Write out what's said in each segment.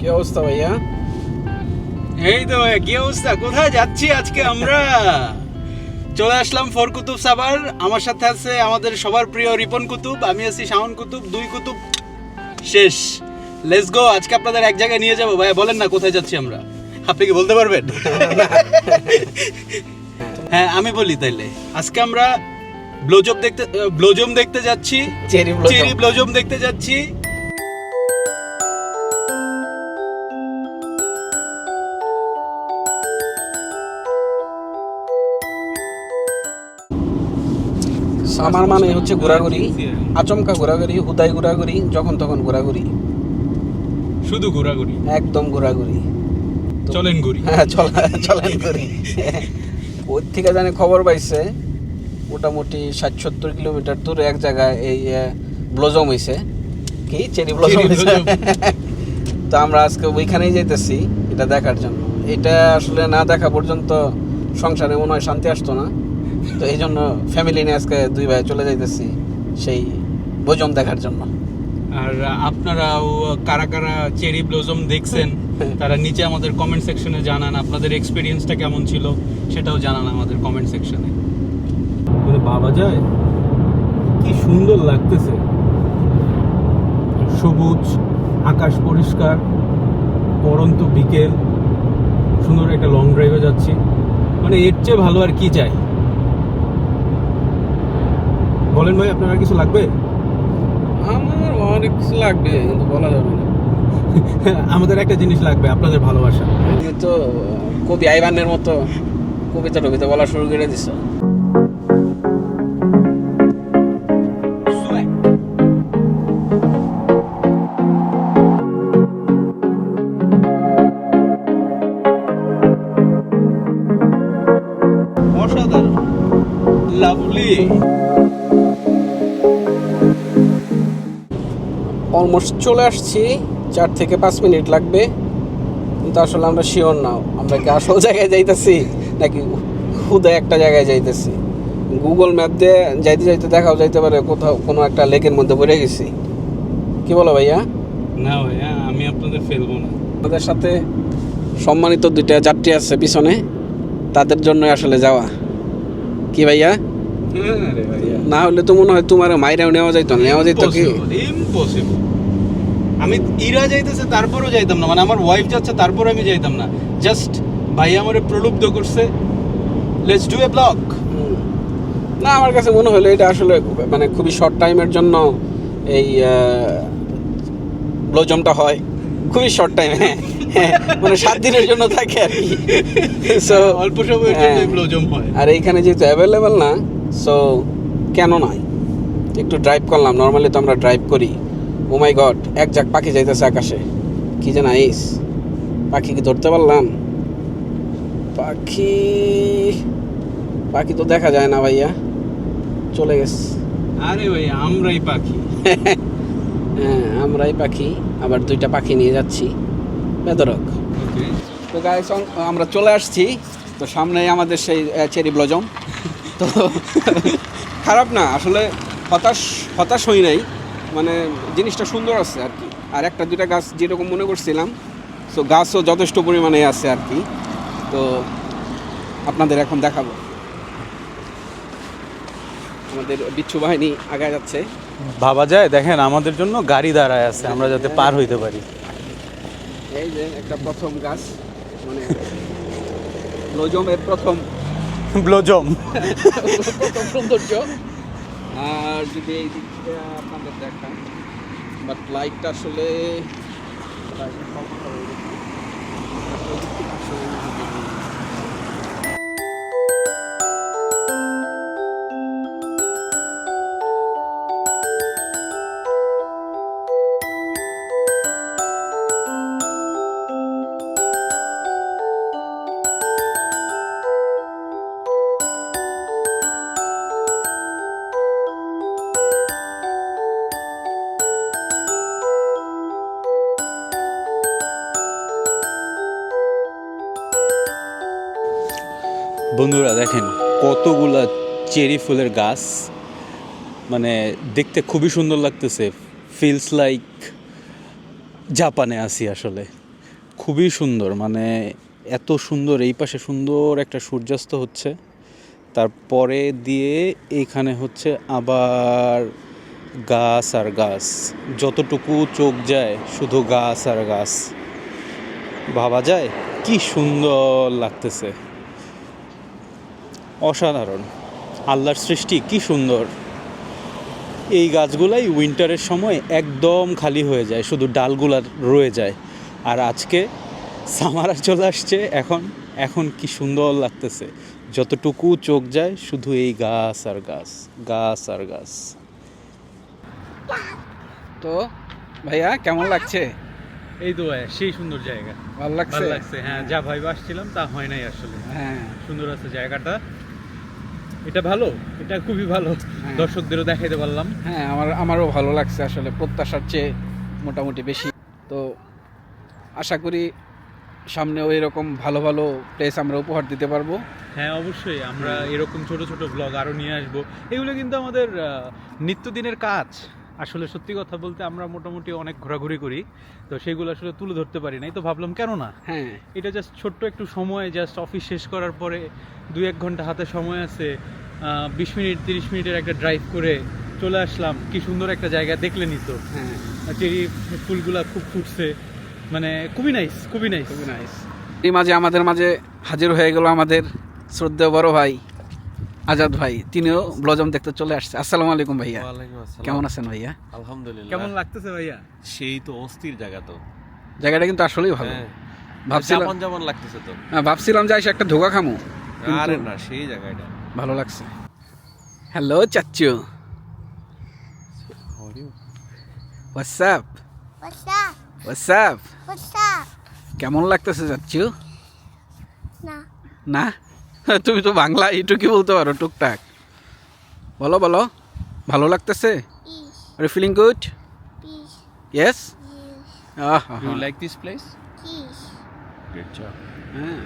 কি অবস্থা ভাইয়া? এই তো কি অবস্থা? কোথায় যাচ্ছি আজকে আমরা? চলে আসলাম ফোর কুতুব সাবার আমার সাথে আছে আমাদের সবার প্রিয় রিপন কুতুব আমি আছি শাওন কুতুব দুই কুতুব। শেষ। লেটস গো আজকে আপনাদের এক জায়গায় নিয়ে যাব। ভাই বলেন না কোথায় যাচ্ছি আমরা। আপনি কি বলতে পারবেন? হ্যাঁ আমি বলি তাইলে। আজকে আমরা ব্লোজম দেখতে ব্লোজম দেখতে যাচ্ছি। চেরি ব্লোজম দেখতে যাচ্ছি। আমার মানে হচ্ছে ঘোরাঘুরি আচমকা ঘোরাঘুরি হুদাই ঘোরাঘুরি যখন তখন ঘোরাঘুরি। শুধু ঘোরাঘুরি? একদম ঘোরাঘুরি। চলেন ঘুরি হ্যাঁ চলা- চলেন ঘুরি ওর থেকে জানি খবর পাইছে মোটামুটি ষাট সত্তর কিলোমিটার দূরে এক জায়গায় এই ব্লজম হইছে। কি? Cherry blossom blossom। তো আমরা আজকে ওইখানেই যাইতেছি এটা দেখার জন্য। এটা আসলে না দেখা পর্যন্ত সংসারে মনে হয় শান্তি আসতো না। তো এই জন্য ফ্যামিলি নিয়ে আজকে দুই ভাই চলে যাইতেছি সেই ব্লোজম দেখার জন্য। আর আপনারাও কারা কারা চেরি ব্লজম দেখছেন তারা নিচে আমাদের কমেন্ট সেকশনে জানান আপনাদের এক্সপিরিয়েন্সটা কেমন ছিল সেটাও জানান আমাদের কমেন্ট সেকশনে বাবা যায় কি সুন্দর লাগতেছে। সবুজ আকাশ পরিষ্কার পরন্ত বিকেল সুন্দর একটা লং ড্রাইভে যাচ্ছি। মানে এর চেয়ে ভালো আর কি চাই বলেন ভাই আপনার আর কিছু লাগবে? আমার অনেক কিছু লাগবে কিন্তু বলা যাবে না। আমাদের একটা জিনিস লাগবে আপনাদের ভালোবাসা। তো কবি আইবানের মতো কবিতা টবিতা বলা শুরু করে দিছ। অসাধারণ। লাভলি। অলমোস্ট চলে আসছি। চার থেকে পাঁচ মিনিট লাগবে। কিন্তু আসলে আমরা শিওর না। আমরা কি আসল জায়গায় যাইতেছি? নাকি খুদে একটা জায়গায় যাইতেছি? গুগল ম্যাপ দিয়ে যাইতে যাইতে দেখাও যাইতে পারে কোথাও কোনো একটা লেকের মধ্যে পড়ে গেছি। কি বলো ভাইয়া? না ভাইয়া আমি আপনাদের ফেলব না। আমাদের সাথে সম্মানিত দুইটা যাত্রী আছে পিছনে। তাদের জন্য আসলে যাওয়া। কি ভাইয়া? না হলে তো মনে হয় তোমার মাইরাও নেওয়া যাইতো না নেওয়া যাইতো কি? ইম্পসিবল আমি ইরা যাইতেছে তারপরও যাইতাম না। মানে আমার ওয়াইফ যাচ্ছে তারপর আমি যাইতাম না। জাস্ট ভাই আমারে প্রলুব্ধ করছে লেটস ডু এ ব্লগ না আমার কাছে মনে হলো এটা আসলে মানে খুবই শর্ট টাইমের জন্য এই ব্লোজমটা হয়। খুবই শর্ট টাইম হ্যাঁ মানে সাত দিনের জন্য থাকে আর কি। সো অল্প সময়ের জন্য ব্লোজম হয়। আর এইখানে যেহেতু অ্যাভেলেবেল না সো কেন নয় একটু ড্রাইভ করলাম। নর্মালি তো আমরা ড্রাইভ করি। ও মাই গড এক যাক পাখি যাইতেছে আকাশে। কি যেন আইস। পাখি কি ধরতে পারলাম? পাখি পাখি তো দেখা যায় না ভাইয়া। চলে গেছে। আরে ভাই আমরাই পাখি। হ্যাঁ আমরাই পাখি। আবার দুইটা পাখি নিয়ে যাচ্ছি। বেদরক। তো গাইস আমরা চলে আসছি। তো সামনেই আমাদের সেই চেরি ব্লজম। তো খারাপ না আসলে হতাশ হতাশ হই নাই। মানে জিনিসটা সুন্দর আছে আর কি। আর একটা দুটা গাছ যেরকম মনে করছিলাম তো গাছও যথেষ্ট পরিমাণে আছে আর কি। তো আপনাদের এখন দেখাবো। আমাদের বিচ্ছু বাহিনী আগায় যাচ্ছে। ভাবা যায় দেখেন আমাদের জন্য গাড়ি দাঁড়ায় আছে আমরা যাতে পার হইতে পারি। এই যে একটা প্রথম গাছ মানে নজমের প্রথম ব্লোজম। সৌন্দর্য। আর যদি এই দিক থেকে আপনাদের দেখান বাট লাইটটা আসলে বন্ধুরা, দেখেন কতগুলা চেরি ফুলের গাছ। মানে দেখতে খুবই সুন্দর লাগতেছে। ফিলস লাইক জাপানে আছি আসলে। খুবই সুন্দর মানে এত সুন্দর, এই পাশে সুন্দর একটা সূর্যাস্ত হচ্ছে। তারপরে দিয়ে এইখানে হচ্ছে আবার গাছ আর গাছ। যতটুকু চোখ যায়, শুধু গাছ আর গাছ। ভাবা যায় কি সুন্দর লাগতেছে। অসাধারণ। আল্লাহর সৃষ্টি কি সুন্দর। এই গাছগুলাই উইন্টারের সময় একদম খালি হয়ে যায় শুধু ডালগুলা রয়ে যায়। আর আজকে সামারা চলে আসছে এখন এখন কি সুন্দর লাগতেছে। যতটুকু চোখ যায় শুধু এই গাছ আর গাছ গাছ আর গাছ। তো ভাইয়া কেমন লাগছে? এই তো ভাই, সেই সুন্দর জায়গা। ভালো লাগছে? ভালো লাগছে হ্যাঁ যা ভাই আসছিলাম তা হয় নাই আসলে। হ্যাঁ। সুন্দর আছে জায়গাটা। এটা ভালো? এটা খুবই ভালো। হ্যাঁ। দর্শকদেরও দেখাইতে পারলাম। হ্যাঁ আমার আমারও ভালো লাগছে আসলে প্রত্যাশার চেয়ে মোটামুটি বেশি। তো আশা করি সামনে ওই রকম ভালো ভালো প্লেস আমরা উপহার দিতে পারব। হ্যাঁ অবশ্যই। আমরা এরকম ছোট ছোট ব্লগ আরও নিয়ে আসব। এগুলো কিন্তু আমাদের নিত্যদিনের কাজ। আসলে সত্যি কথা বলতে আমরা মোটামুটি অনেক ঘোরাঘুরি করি তো সেগুলো আসলে তুলে ধরতে পারি নাই তো ভাবলাম কেন না? হ্যাঁ। এটা জাস্ট ছোট্ট একটু সময় জাস্ট অফিস শেষ করার পরে দুই এক ঘণ্টা হাতে সময় আছে বিশ মিনিট তিরিশ মিনিটের একটা ড্রাইভ করে চলে আসলাম কি সুন্দর একটা জায়গা দেখলেনই তো। হ্যাঁ। চেরি ফুলগুলা খুব ফুটছে মানে খুবই নাইস খুবই নাইস খুবই নাইস এই মাঝে আমাদের মাঝে হাজির হয়ে গেল আমাদের শ্রদ্ধেয় বড় ভাই। আজাদ ভাই তিনিও ব্লজম দেখতে চলে আসছে। আসসালামু আলাইকুম ভাইয়া। কেমন আছেন ভাইয়া? আলহামদুলিল্লাহ। কেমন লাগতেছে ভাইয়া? সেই তো অস্থির জায়গা তো। জায়গাটা কিন্তু আসলেই ভালো। হ্যাঁ। ভাবছিলাম জাপান লাগতেছে তো। হ্যাঁ, ভাবছিলাম যে এসে একটা ধোকা খামু আরে না সেই জায়গাটা। ভালো লাগছে। হ্যালো চাচ্চু। WhatsApp What's up? হোয়াটসঅ্যাপ কেমন লাগতেছে চাচ্চু? Nah, না? তুমি তো বাংলা এইটুকুই বলতে পারো টুকটাক। বলো বলো। ভালো লাগতেছে? আর feeling good yes like this place good job হ্যাঁ।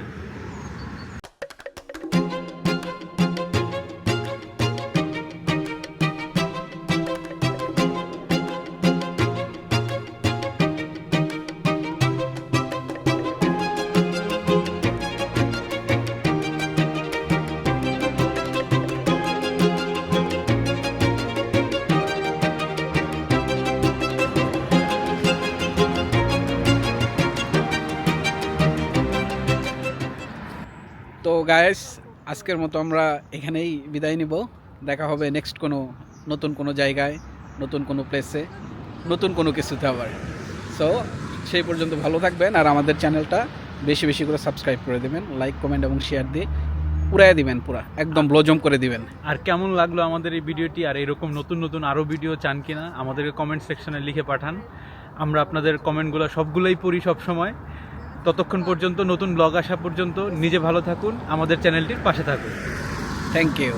গায়েস আজকের মতো আমরা এখানেই বিদায় নিব। দেখা হবে নেক্সট কোনো নতুন কোনো জায়গায়, নতুন কোনো প্লেসে নতুন কোনো কিছুতে আবার। সো সেই পর্যন্ত ভালো থাকবেন আর আমাদের চ্যানেলটা বেশি বেশি করে সাবস্ক্রাইব করে দেবেন লাইক কমেন্ট এবং শেয়ার দিয়ে উড়াই দিবেন পুরা, একদম ব্লজম করে দিবেন। আর কেমন লাগল আমাদের এই ভিডিওটি? আর এরকম নতুন নতুন আরও ভিডিও চান কিনা? আমাদেরকে কমেন্ট সেকশনে লিখে পাঠান। আমরা আপনাদের কমেন্টগুলো সবগুলোই পড়ি সব সময় ততক্ষণ পর্যন্ত নতুন ব্লগ আসা পর্যন্ত নিজে ভালো থাকুন, আমাদের চ্যানেলটির পাশে থাকুন। Thank you